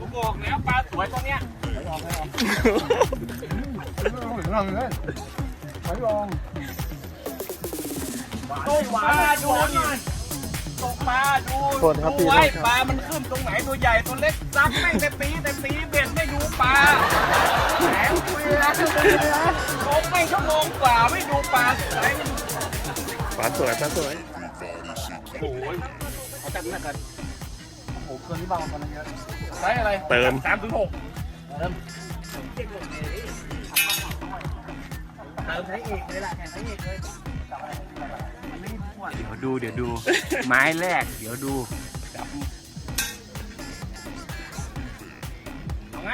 ผมบอกแล้วปลาสวยตัวเนี้ยต้มปลาดูนี่ตกปลาดูโทษครับดูพี่ไว้โทษครับปลา มันขึ้นตรงไหนตัวใหญ่ตัวเล็กซักไม่งแต่ตีแต่ตีเบ็ดไม่ดูปลาแหมคุยแล้วลงไม่ชั่วโมงกว่าไม่ดูปลาไหนปลาสวยปลาสวยโอ้ยเขาจัดหนักกัน โอ้โหเกินที่บางคนเยอะไซส์อะไรเติม สามถึงหกเติมใช้เอกเลยล่ะแข่งใช้เอกเลยเดี๋ยวดูเดี๋ยวดู ไม้แรก เดี๋ยวดูจับเอาไง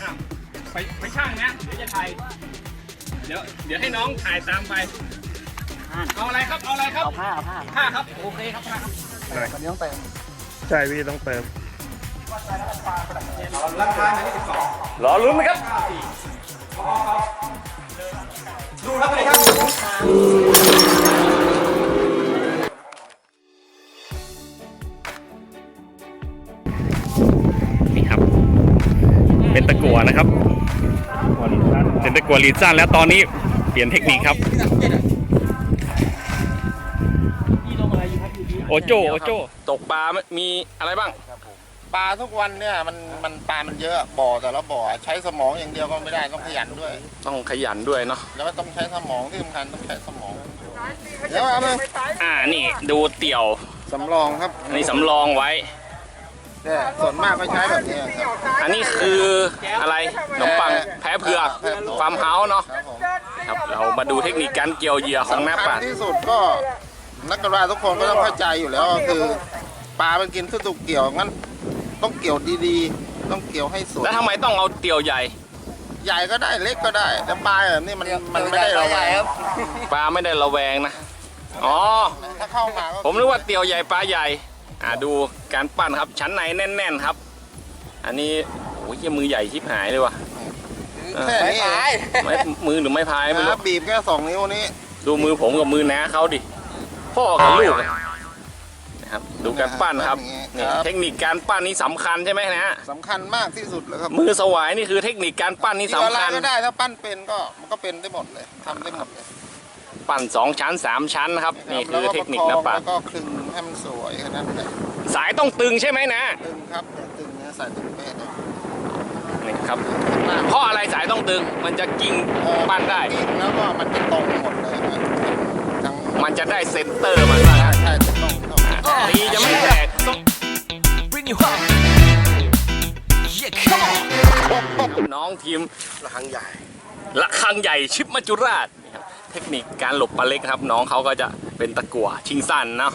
อ้าวไปไปช่างนะเดี๋ยวจะถ่ายเดี๋ยวเดี๋ยวให้น้องถ่ายตามไป เอาอะไรครับเอาอะไรครับเอาผ้าเอาผ้าผ้าครับโอเคครับผ้าครับวันนี้ต้องเติม ใช่พี่ต้องเติมรอลุ้นไหมครับ ดูครับเลยครับนี่ครับ เป็นตะกัวนะครับ เป็นตะกัวลีดสั้นแล้วตอนนี้เปลี่ยนเทคนิคครับ โอโจโอโจตกปลามีอะไรบ้างปลาทุกวันเนี่ยมันมันปลามันเยอะบ่อแต่ละบ่อใช้สมองอย่างเดียวก็ไม่ได้ต้องขยันด้วย ต้องขยันด้วยเนาะแล้วก็ต้องใช้สมองที่สำคัญต้องใช้สมองเดี๋ยวเอาเลยอ่านี่ดูเตี่ยวสำรองครับอันนี้สำรองไว้เนี่ยส่วนมากก็ใช้แบบนี้ครับอันนี้คืออะไรขนมปังแพ้เผือกฟาร์มเฮาส์เนาะครับผมครับเรามาดูเทคนิคการเกี่ยวเหยื่อของหน้าสำคัปัญดที่สุดก็ นักกระดาทุกคนก็ต้องเข้าใจอยู่แล้วก็คือปลามันกินทุกตุกเกี่ยวงั้น ต้องเกี่ยวดีๆ ต้องเกี่ยวให้สวยแล้วทำไมต้องเอาเตี่ยวใหญ่ ใหญ่ก็ได้เล็กก็ได้แต่ปลาแบบนี้มันมันไม่ได้ระแวงปลาไม่ได้ระแวงนะอ๋อถ้าเข้ามาก็ผมนึกว่าเตี่ยวใหญ่ปลาใหญ่ อ่าดูการปั้นครับชั้นในแน่น ๆครับ อันนี้โอ้ยเหี้ยมือใหญ่ชิบหายเลยว่ะแค่นี้เองไม่มือหรือไม่พายไม่รู้นะบีบแค่สองนิ้วนี้ ดูมือผมกับมือน้าเขาดิ พ่อกับลูกอะนะครับ ดูการปั้นครับนี่เทคนิคการปั้นนี่สำคัญใช่ไหมนะสำคัญมากที่สุดเลยครับมือสวายนี่คือเทคนิคการปั้นนี่ที่อะไรสำคัญก็ได้ถ้าปั้นเป็นก็มันก็เป็นได้หมดเลยทำได้หมดเลยปั้นสองชั้นสามชั้นนะครับนี่คือเทคนิคนะปัดแล้วก็คลึงให้มันสวยแค่นั้นเลยสายต้องตึงใช่ไหมนะตึงครับเนี่ยตึงเนี่ยใส่ตึงเป๊ะเลยนี่ครับข้างล่างเพราะอะไรสายต้องตึงมันจะกิ้งเอ่อปั้นได้กิ้งแล้วก็มันจะตรงหมดเลยนะทั้ง มันจะได้เซนเตอร์มันว่างั้นใช่ถูกต้องถูกต้องตีจะไม่แตก bring you up yeah come on น้องทีมระหังใหญ่ละคังใหญ่ชิปมัจจุราชนี่ครับเทคนิคการหลบปลาเล็กครับ น้องเขาก็จะเป็นตะกั่วชิงสั้นเนาะ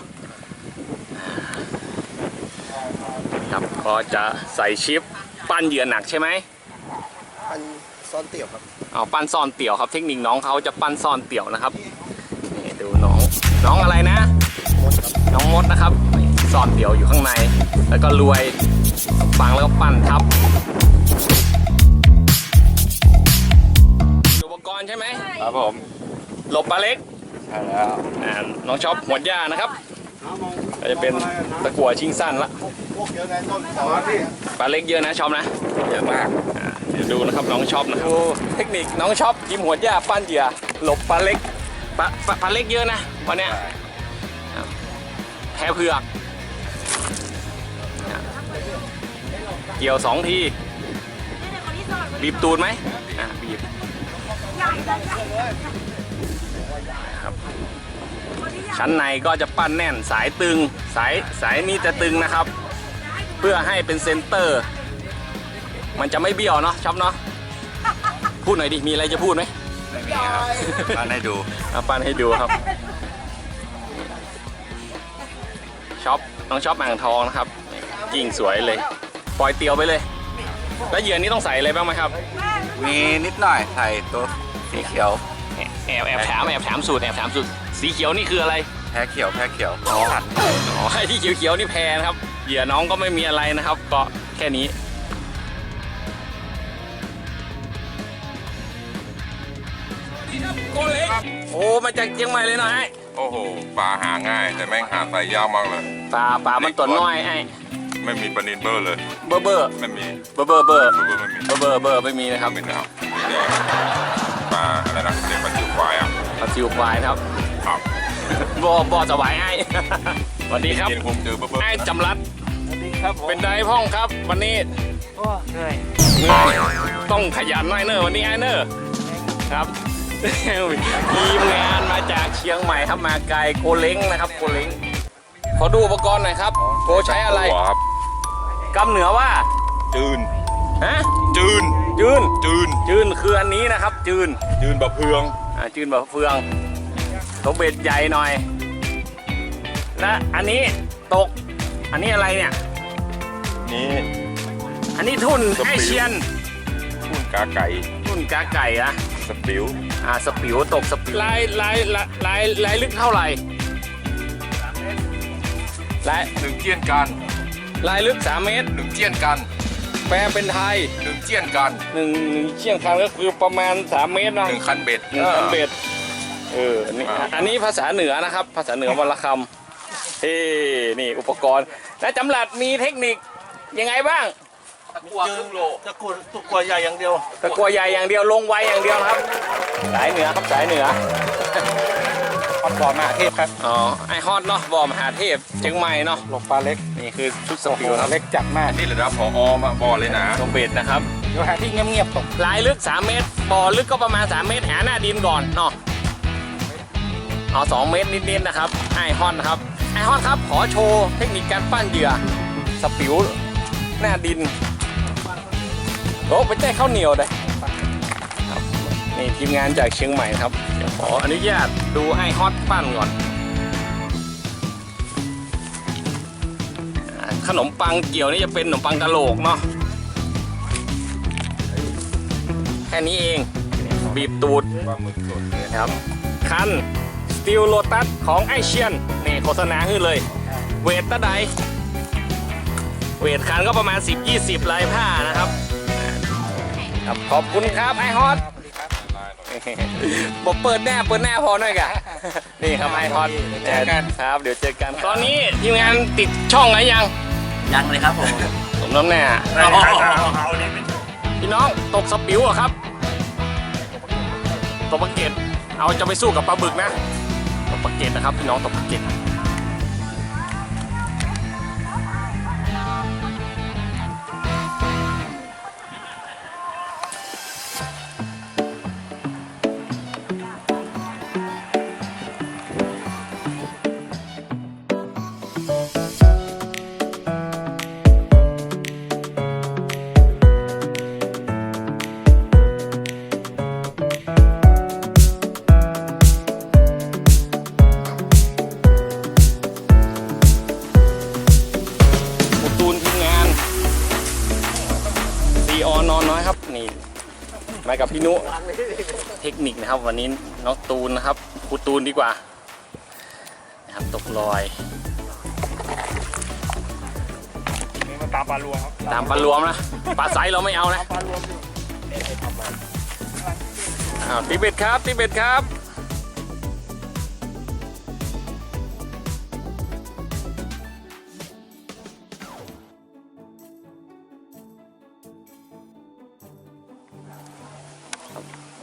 ครับก็จะใส่ชิปปั้นเหยื่อหนักใช่ไหมพันซ้อนเตี่ยวครับเอาปั้นซ่อนเตี่ยวครับ เทคนิคน้องเขาจะปั้นซ่อนเตี่ยวนะครับ น้องน้องอะไรนะ น้องมดนะครับนี่ซ่อนเตี่ยวอยู่ข้างใน แล้วก็รวยฟังแล้วก็ปั้นทับ อุปกรณ์ใช่ไหมครับผมหลบปลาเล็กใช่แล้วอ่าน้องชอบหัวย่านะครับก็จะเป็นตะกั่วชิงสั้นละพวกเยอะไงต้นขอที่ปลาเล็กเยอะนะชอบนะเยอะมากอ่าเดี๋ยวดูนะครับน้องชอบนะครับดูเทคนิคน้องชอบทีมหัวย่าปั้นเหยื่อหลบปลาเล็ก ปลาปลาปลาเล็กเยอะนะวันเนี้ยครับแพเผือกอะเกี่ยวสองทีบีบตูดไหมอ่าบีบครับชั้นในก็จะปั้นแน่นสายตึงสายสายนี้จะตึงนะครับ เพื่อให้เป็นเซนเตอร์ มันจะไม่เบี้ยวเนาะชอบเนาะพูดหน่อยดิ มีอะไรจะพูดไหม มาให้ดูเอาปั้นให้ดูครับช็อปน้องช็อปอ่างทองนะครับกิ่งสวยเลย ปล่อยเตียวไปเลย แล้วเหยื่อนี้ต้องใส่อะไรบ้างไหมครับ มีนิดหน่อยใส่ตัวสีเขียว แอบแอบถามแอบถามสูตรแอบถามสูตรสีเขียวนี่คืออะไรแพ้เขียวแพ้เขียวขัดอ๋อให้ที่เขียวๆนี่แพรนะครับเหยื่อน้องก็ไม่มีอะไรนะครับ ก็แค่นี้ โอ้ มาจากเชียงใหม่เลยเนาะไอ้โอ้โหปลาหาง่าย แต่แม่งหาใส่ยากมากเลย ปลาปลามันตัวน้อยไอ้ไม่มีปลานินเบอร์เลย เบอร์เบอร์ไม่มีเบอร์เบอร์เบอร์เบอร์ไม่มีเบอร์เบอร์เบอร์ไม่มีนะครับไม่มีนะครับมีแต่ปลาอะไรนะเรียกปลาจิ๋วควายอะปลาซิวควายนะครับครับบ่อบ่อสวายไอ้สวัสดีครับเย็นผมเจอเบอร์เบอร์ไอ้จำรัดสวัสดีครับผมเป็นไดพ่องครับ วันนี้โอ้เหนื่อยต้องขยันหน่อยเนอะวันนี้ไอ้เนอะครับ ทีมงานมาจากเชียงใหม่ครับมาไกลโกเล้งนะครับโกเล้งขอดูอุปกรณ์หน่อยครับโกใช้อะไรหัวครับกำเหนือว่าจืนฮะจืนจืนจืนจืนคืออันนี้นะครับ จืนจืนบะเพืองอ่าจืนแบบเฟืองตกเบ็ดใหญ่หน่อย และอันนี้ตก อันนี้อะไรเนี่ย นี่อันนี้ทุนสปิไอวเชียนทุ่นกาไก่ ทุนกาไก่อะ สปิวอ่าสปิวตกสปิวลายลายลายลายลายลึกเท่าไหร่ลายหนึ่งเจียนกันลายลึก 3 เมตร หนึ่งเจียนกันแปลเป็นไทยหนึ่งเจียนกันหนึ่งเชี่ยงคันก็คือประมาณ 3 เมตรเนาะหนึ่งคันเบ็ดหนึ่งคันเบ็ดเออนี่อ่าอันนี้ภาษาเหนือนะครับ ภาษาเหนือวันละคำเฮ้นี่อุปกรณ์และจำหลัดมีเทคนิคยังไงบ้าง ตะกัวครึ่งโลตะกัวตะกัวใหญ่อย่างเดียว ตะกัวใหญ่อย่างเดียวลงไวอย่างเดียวนะครับ สายเหนือครับสายเหนือฮอตบอลมาเทพครับ อ๋อ ไอฮอตเนาะบอมหาเทพเชียงใหม่เนาะลงปลาเล็ก นี่คือชุดสโอ้โหปิวครับเล็กจัดมาก นี่ระดับพออมาบอเลยนะตัวเบ็ดนะครับเดี๋ยวหาที่เงียบๆตกลายลึก 3 เมตร บ่อลึกก็ประมาณ 3 เมตร หาหน้าดินก่อนเนาะเอา2เมตรนิดๆนะครับ ไอฮอนนะครับ ไอฮอนครับ ขอโชว์เทคนิคการปั้นเหยื่อ สปิวหน้าดิน โอ้ไปแจ้ข้าวเหนียวเลยครับนี่ทีมงานจากเชียงใหม่ครับเดี๋ยวขออนุญาตดูไอฮอตปั้นก่อน ขนมปังเกี่ยวนี่จะเป็นขนมปังกะโหลกเนาะแค่นี้เองบีบตูดครับ คันสตีลโ t ตัสของไอเชียนนี่โฆษณาขึ้นเลย เวทตะไดเวทคันก็ประมาณ 10-20ลายผ้านะครับ ครับขอบคุณครับไอฮอตบอกเปิดหน้าเปิดหน้าพอหน่อยกะนี่ครับไอฮอตเจอกันครับเดี๋ยวเจอกัน ตอนนี้ทีมงานติดช่องไหนยัง ยังเลยครับผมสมน้ำหน้าพี่น้องตกสปิวเหรอะครับตกปลาเกตเอาจะไปสู้กับปลาบึกนะตกปลาเกตนะครับพี่น้องตกปลาเกต นิคนะครับ วันนี้น้องตูนนะครับครูตูนดีกว่านะครับตกลอยนี่มันตามปลาลวงครับตามปลารวมนะปลาไซส์เราไม่เอานะปลารวมอ้าวตีเบ็ดครับตีเบ็ดครับ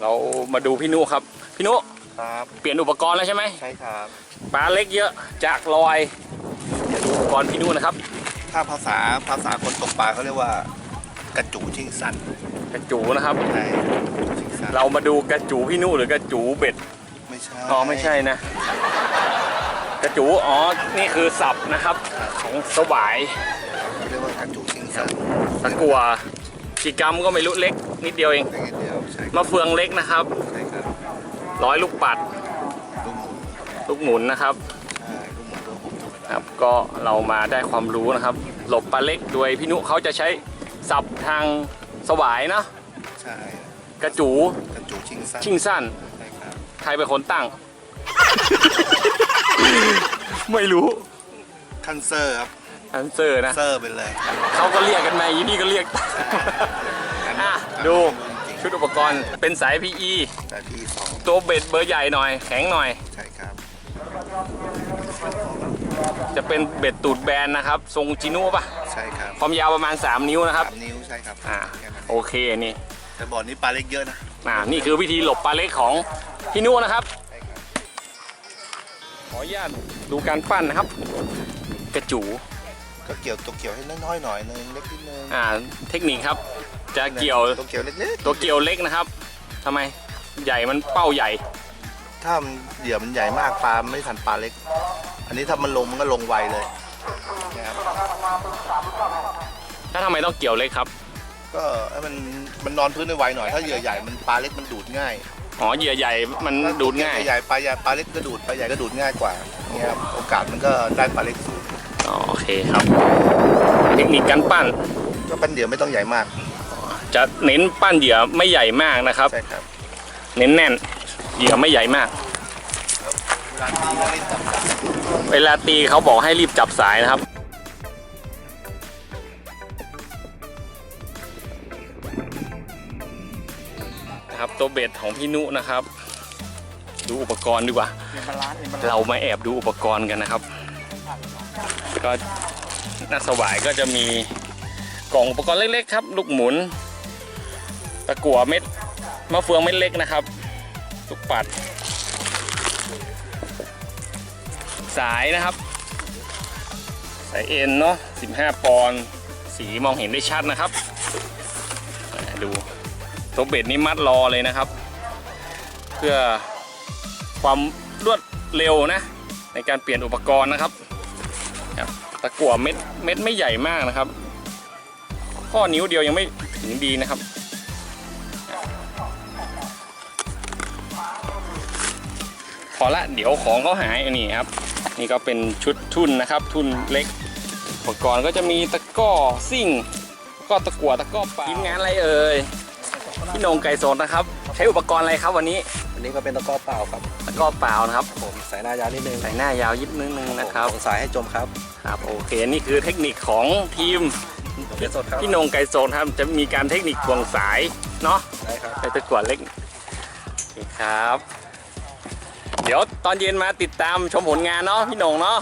เรามาดูพี่นุครับ พี่นุครับเปลี่ยนอุปกรณ์แล้วใช่ไหมใช่ครับปลาเล็กเยอะจากลอยเดี๋ยวดูอุปกรณ์พี่นุนะครับ ถ้าภาษาภาษาคนตกปลาเขาเรียกว่ากระจูชิงสันกระจูนะครับ ใช่ชิงสันเรามาดูกระจูพี่นุหรือกระจูเบ็ดไม่ใช่อ๋อไม่ใช่นะ กระจูอ๋อนี่คือศัพท์นะครับ ของสวายเขาเรียกว่ากระจูชิงสันตะกัว กี่กรัมก็ไม่รู้เล็กนิดเดียวเองอย่างเดียวใช่มะเฟืองเล็กนะครับใช่ครับร้อยลูกปัดลูกหมุนลูกหมุนนะครับใช่ลูกหมุนลูกหมุนธรรมดาครับ ก็เรามาได้ความรู้นะครับ หลบปลาเล็กโดยพี่นุเขาจะใช้ศัพท์ทางสวายนะใช่กระจูกระจูชิงสันชิงสั้น ใช่ครับใครเป็นคนตั้ง ไม่รู้ คันเซอร์ครับ อันเซอร์นะ เซอร์ไปเลย เขาก็เรียกกันมาอีนี่ก็เรียกอะดูจริงชุดอุปกรณ์เป็นสาย PE แต่ที่สองตัวเบ็ดเบอร์ใหญ่หน่อย แข็งหน่อย ใช่ครับ จะเป็นเบ็ดตูดแบนนะครับ ทรงจินุป่ะใช่ครับความยาวประมาณ 3 นิ้วนะครับ สามนิ้วใช่ครับอ่า แค่นั้นโอเคนี่แต่บ่อนี้ปลาเล็กเยอะนะ อ่านี่คือวิธีหลบปลาเล็กของพี่นุนะครับ ขออนุญาตดูการปั้นนะครับ กระจู ก็เกี่ยวตัวเกี่ยวให้น้อยๆหน่อยนึงเล็กนิดนึงอ่าเทคนิคครับ จะเกี่ยวตัวเกี่ยวเล็กตัวเกี่ยวเล็กนะครับทำไมใหญ่มันเป้าใหญ่ ๆถ้ามันเหยื่อมันใหญ่มากปลาไม่ทันปลาเล็ก อันนี้ถ้ามันลงมันก็ลงไวเลยนะครับถ้าทำไมต้องเกี่ยวเล็กครับก็ให้มันมันนอนพื้นได้ไวหน่อยถ้าเหยื่อใหญ่มันปลาเล็กมันดูดง่ายอ๋อเหยื่อใหญ่มันดูดง่ายใหญ่ปลาใหญ่ปลาเล็กก็ดูดปลาใหญ่ก็ดูดง่ายกว่าเนี่ยครับโอกาสมันก็ได้ปลาเล็กสูง อ๋อโอเคครับ เทคนิคการปั้นก็ปั้นเหยื่อไม่ต้องใหญ่มากจะเน้นปั้นเหยื่อไม่ใหญ่มากนะครับ ใช่ครับเน้นแน่นเหยื่อไม่ใหญ่มาก เวลาตีก็เล่นจับจับเวลาตีเขาบอกให้รีบจับสายนะครับ นะครับตัวเบ็ดของพี่นุนะครับ ดูอุปกรณ์ดีกว่าเรามาแอบดูอุปกรณ์กันนะครับ ก็นักสวายก็จะมีกล่องอุปกรณ์เล็กๆครับ ลูกหมุน ตะกั่วเม็ดมะเฟืองเม็ดเล็กนะครับลูกปัด สายนะครับ สายเอ็นเนาะ15 ปอนด์สีมองเห็นได้ชัดนะครับดูตัวเบ็ดนี่มัดรอเลยนะครับ เพื่อความรวดเร็วนะ ในการเปลี่ยนอุปกรณ์นะครับ ตะกั่วเม็ดเม็ดไม่ใหญ่มากนะครับ ข้อนิ้วเดียวยังไม่ถึงดีนะครับ พอละเดี๋ยวของเขาหายอันนี้ครับ นี่ก็เป็นชุดทุนนะครับ ทุนเล็กอุปกรณ์ก็จะมีตะกร้อซิ่งก็ตะกั่วตะกร้อปลาทีมงานอะไรเอ่ยพี่โหนงไก่สดนะครับ ใช้อุปกรณ์อะไรครับวันนี้อันนี้ก็เป็นตะกร้อเปล่าครับ ตะกร้อเปล่านะครับ ผมสายหน้ายาวนิดนึงใส่หน้ายาวยิบนิดนึงนะครับส่งสายให้จมครับครับโอเคนี่คือเทคนิคของทีมเบ็ดสดครับพี่โหนงไก่สดครับจะมีการเทคนิคถ่วงสายเนาะได้ครับในตะกั่วเล็กโอเคครับ เดี๋ยวตอนเย็นมาติดตามชมผลงานเนาะพี่โหนงเนาะ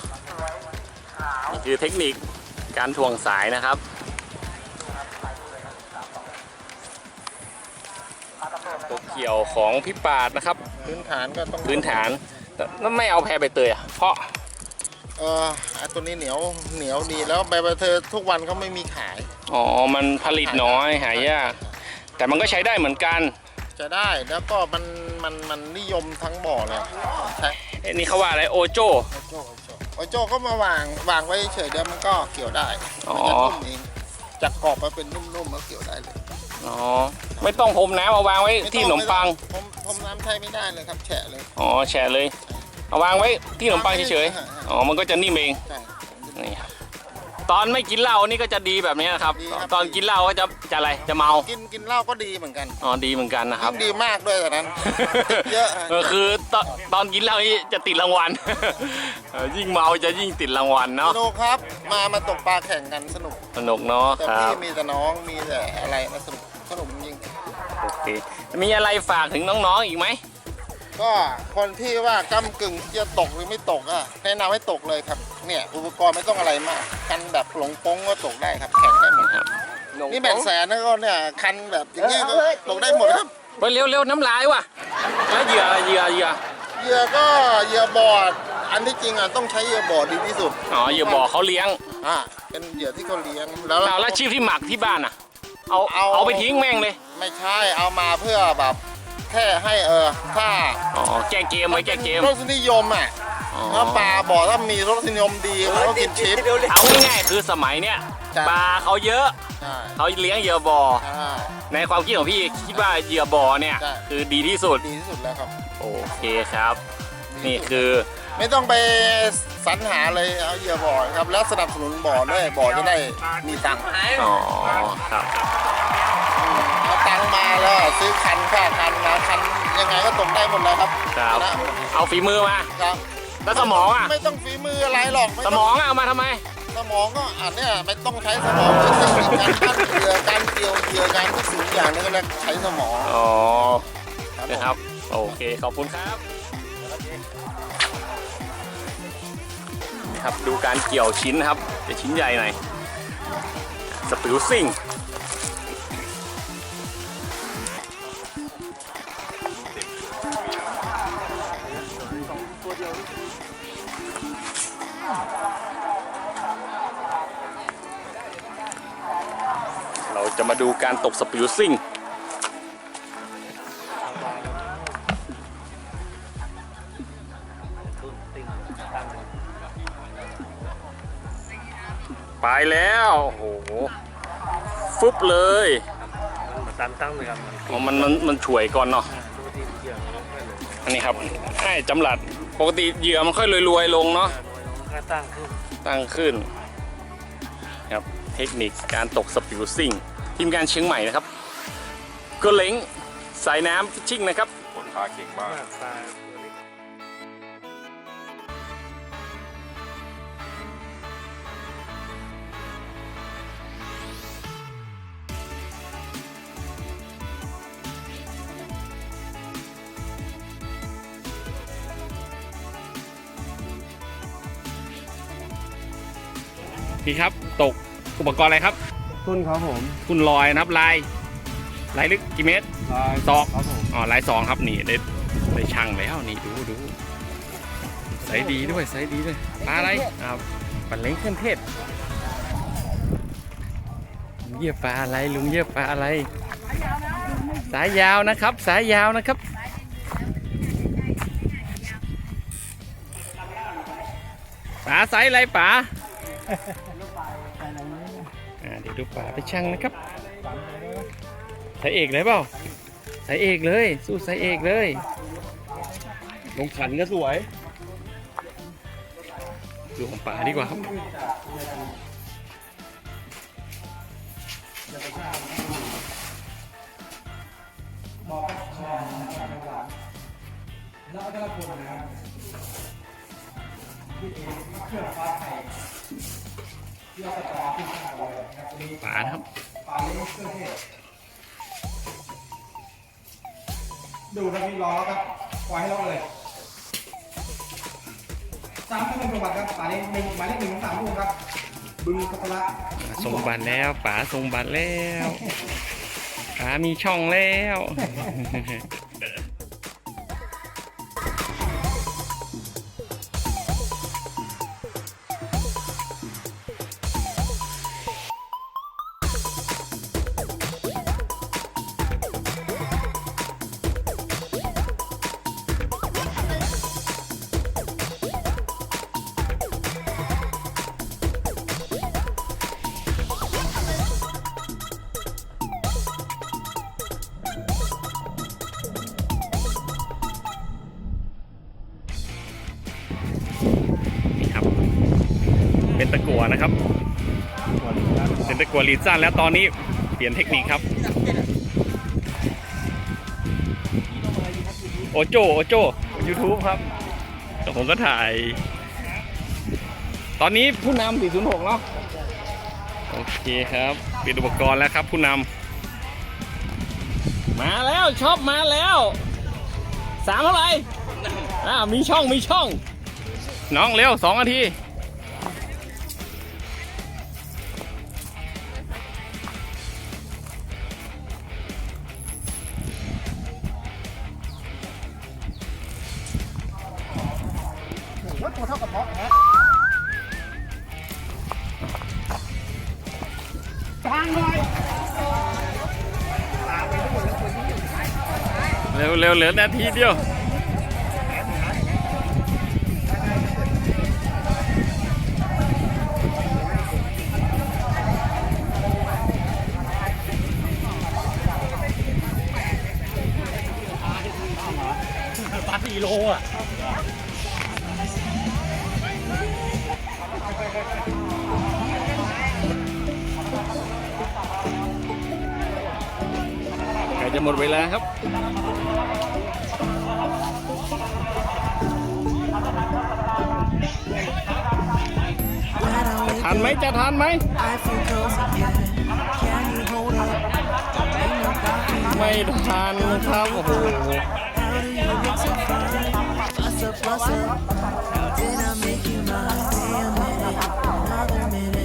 นี่คือเทคนิคการถ่วงสายนะครับ ตัวเกี่ยวของพี่ปาดนะครับ พื้นฐานก็ต้องพื้นฐานแล้วไม่เอาแพรใบเตยอะเพราะเออไอ้ตัวนี้เหนียวเหนียวดีแล้วใบเธอทุกวันเขาไม่มีขาย อ๋อ มันผลิตน้อยหายาก แต่มันก็ใช้ได้เหมือนกัน จะได้แล้วก็มันมันมันนิยมทั้งบ่อเลยใช่เอ้ยนี่เขาว่าอะไรโอโจโอโจโอโจโอโจก็มาวางวางไว้เฉยเดี๋ยวมันก็เกี่ยวได้อ๋อมันจะนุ่มเองจากกรอบมาเป็นนุ่มๆมาเกี่ยวได้เลย อ๋อ ไม่ต้องพรมน้ำเอาวางไว้ที่ขนมปัง ผมผมน้ำใช้ไม่ได้เลยครับแฉะเลยอ๋อแชร์เลย เอาวางไว้ที่ขนมปังเฉยๆ อ๋อ มันก็จะนิ่มเอง ใช่ นี่ครับ ตอนไม่กินเหล้านี่ก็จะดีแบบนี้นะครับ ดีครับ ตอนกินเหล้าก็จะจะอะไร จะเมา กินกินเหล้าก็ดีเหมือนกันอ๋อ ดีเหมือนกันนะครับ ยิ่งดีมากด้วยแต่นั้น เยอะเออคือตอนตอนกินเหล้านี่จะติดรางวัล เออยิ่งเมาจะยิ่งติดรางวัลสเนาะ นุกครับ มามาตกปลาแข่งกันสนุก สนุกเนาะแต่ครัพี่บ มีแต่น้องมีแต่อะไรมาสนุกสนุกจริง โอเคมีอะไรฝากถึงน้องๆอีกไหมก็คนที่ว่ากำกึ่งจะตกหรือไม่ตกอะแนะนำให้ตกเลยครับ เนี่ย อุปกรณ์ไม่ต้องอะไรมากคันแบบหลงโป้งก็ตกได้ครับแข่งได้หมดครับนี่แบ่งแสนนะก็เนี่ยคันแบบอย่างเงี้ยก็ตกได้หมดครับไปเร็วๆน้ำลายว่ะแล้วเหยื่ออะไรเหยื่อเหยื่อเหยื่อก็เหยื่อบอด อันที่จริงอะต้องใช้เหยื่อบอดดีที่สุดอ๋อเหยื่อบ่อเขาเลี้ยงอ่าเป็นเหยื่อที่เขาเลี้ยงแล้วเอาแล้วชีพที่หมักที่บ้านอะ เอาเอา เอาไปทิ้งแม่งเลยไม่ใช่เอามาเพื่อแบบแค่ให้เออถ้าอ๋อแก้เกมไว้แก้เกมรสนิยมอะอ๋อถ้าปลาบ่อถ้ามีรสนิยมดีเขาก็กินชิป เอาง่ายๆคือสมัยเนี้ยใช่ปลาเขาเยอะใช่เขาเลี้ยงเหยื่อบ่อใช่ ในความคิดของพี่คิดว่าเหยื่อบ่อเนี่ยใช่คือดีที่สุด ดีที่สุดแล้วครับโอเคครับ นี่คือ ไม่ต้องไปสรรหาเลยเอาเหยื่อบ่อครับ แล้วสนับสนุนบ่อด้วยบ่อจะได้มีตังค์อ๋อครับเอาตังค์มาแล้วซื้อคันค่าคันมาคันยังไงก็ตกได้หมดเลยครับครับ นะเอาฝีมือมา ครับแล้วสมองอะ ไม่ต้องฝีมืออะไรหรอกไสมองอะเอามาทำไมสสมองก็อันเนี้ยไม่ต้องใช้สมองใช้เทคนิคการปั้นเหยื่อการเกี่ยวเหยื่อการทุกสิ่งอย่างนึงก็เลยใช้สมองอ๋อ ครับผม นะครับ โอเค ขอบคุณครับ นี่ครับดูการเกี่ยวชิ้นนะครับจะชิ้นใหญ่หน่อยสปิลซิ่งเราจะมาดูการตกสปิลซิ่ง ไปแล้วโอ้โหฟึบเลยตันตั้งเลยครับอ๋อมันมันมันฉวยก่อนเนาะอันนี้ครับไอ้จำหลัดปกติเหยื่อมันค่อยรวยๆลงเนาะก็ตั้งขึ้นตั้งขึ้นครับเทคนิคการตกสปิลซิ่งทีมงานเชียงใหม่นะครับก็เล้งสายน้ำฟิชชิ่งนะครับคนพาเก่งมาก พี่ครับ ตกอุปกรณ์อะไรครับ ทุนครับผมคุณลอยนะครับลายลายลึกกี่เมตร ลายศอก ครับผมอ๋อลายสองครับนี่ได้ได้ช่างแล้วนี่ดูดูใสดีด้วยใสดีด้วยปลาอะไรครับปลาเล้งเครื่องเทศลุงเยียบปลาอะไรลุงเยียบปลาอะไร สายยาวนะครับ สายยาวนะครับปลาไซส์อะไรปลาอ่าเดี๋ยวดูปลาไปช่างนะครับ สายเอกเลยเปล่า สายเอกเลย สู้สายเอกเลย ลงขันก็สวย ดูของป่าดีกว่าครับ ป่านะครับดูครับพี่รอแล้วครับปล่อยให้รอดเลยสามทุ่มจังหวัดครับหมายเลขหนึ่งหมายเลขหนึ่งของสามทุ่มครับบึงกัปละทรงบัตรแล้วป๋าทรงบัตรแล้วป๋ามีช่องแล้ว กัวลีดสั้นแล้วตอนนี้เปลี่ยนเทคนิคครับ โอโจโอโจ YouTube ครับแต่ผมก็ถ่าย ตอนนี้ผู้นำ406เนาะโอเคครับเปลี่ยนอุปกรณ์แล้วครับ ผู้นำมาแล้วชอบมาแล้วสามเท่าไหร่อ่ามีช่องมีช่อง น้องเร็วสองนาที ตัวเท่ากับเพาะนะทางหน่อยเร็วเร็วเหลือนาทีเดียว ทันไหมจะทันไหม ไม่ทันครับโอ้โห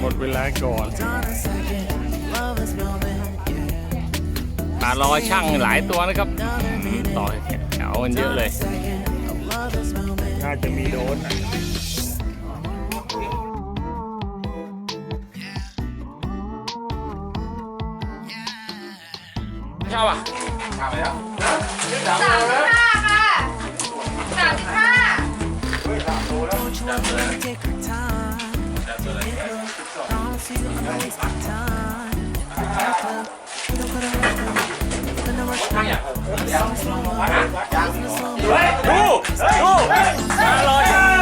หมดเวลาก่อนตารอช่างหลายตัวนะครับ ต่อแถวกัเยอะเลย น่าจะมีโดนนะ ชอบอะสามสิบห้าค่ะสามสิบห้า Don't you ever take your time. Promise you I'm wasting time. We don't gotta rush them. Then the rush them. Slow, slow, slow, slow. ดูดูตารอช่าง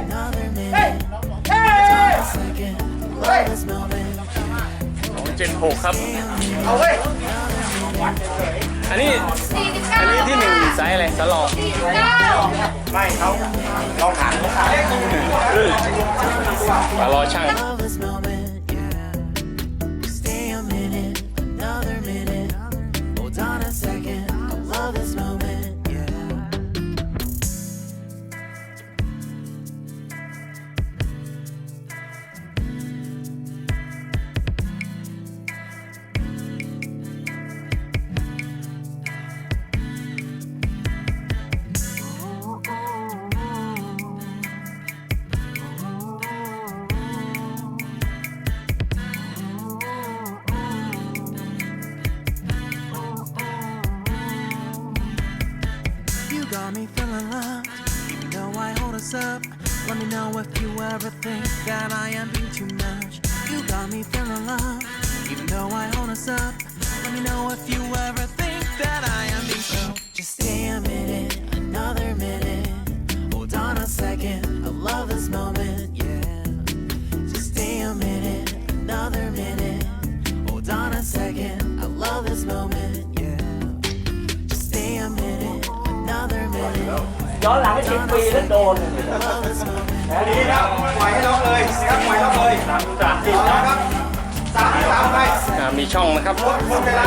Another minute. Hold on a second. Love is moment. เจ็ดหกครับอั นนี้สี่สิบเก้าอันนี้ที่หนึ่งไซส์อะไรสลองสี่สิบเก้าตารอช่าง Love is me feeling loved, even though I hold us up. Let me know if you ever think that I am being too much. You got me feeling loved, even though I hold us up. Let me know if you ever think that I am being so. Just stay a minute, ย้อนหลังไปสิบปีแล้วโดน Love this moment. ดีนะปล่อยให้น้องเลยนะครับปล่อยน้องเลยสามสามสิบนะครับสามสามไปอ่ามีช่องนะครับหมดเวลา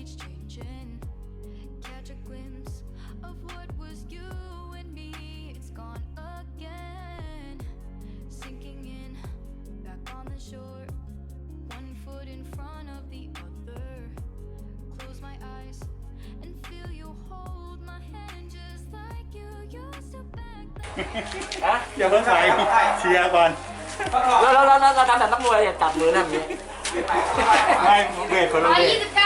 keeps changing. Catch a glimpse of what was you and me. It's gone again. Sinking in, back on the shore. One foot in front of the other. Close my eyes and feel you hold my hand just like you used to back then. อย่าเพิ่งใส่เชียร์ก่อน แล้วแล้วแล้วแล้วทำแบบนักมวยอย่าจับมือนั่นอย่างนี้ ไม่เวทคนละเวท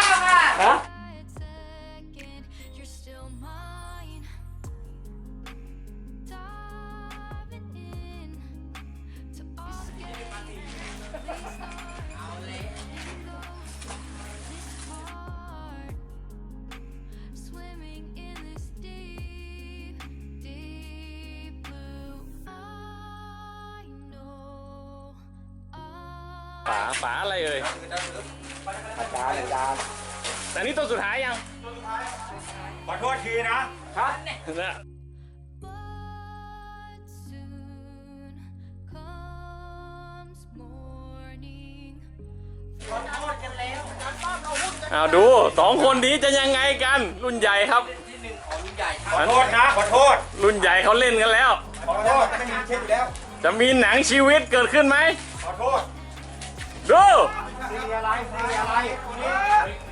ฝาฝาอะไรเอ่ยอาจารย์อาจารย์แต่นี่ตัวสุดท้ายยังขอโทษทีนะฮะนะ But soon comes morning. เอาดูสองคนนี้จะยังไงกัน รุ่นใหญ่ครับขอโทษนะ ขอโทษ รุ่นใหญ่เขาเล่นกันแล้ว ขอโทษไม่มีเช็ดอยู่แล้ว จะมีหนังชีวิตเกิดขึ้นไหม ขอโทษดูซีอะไรซีอะไร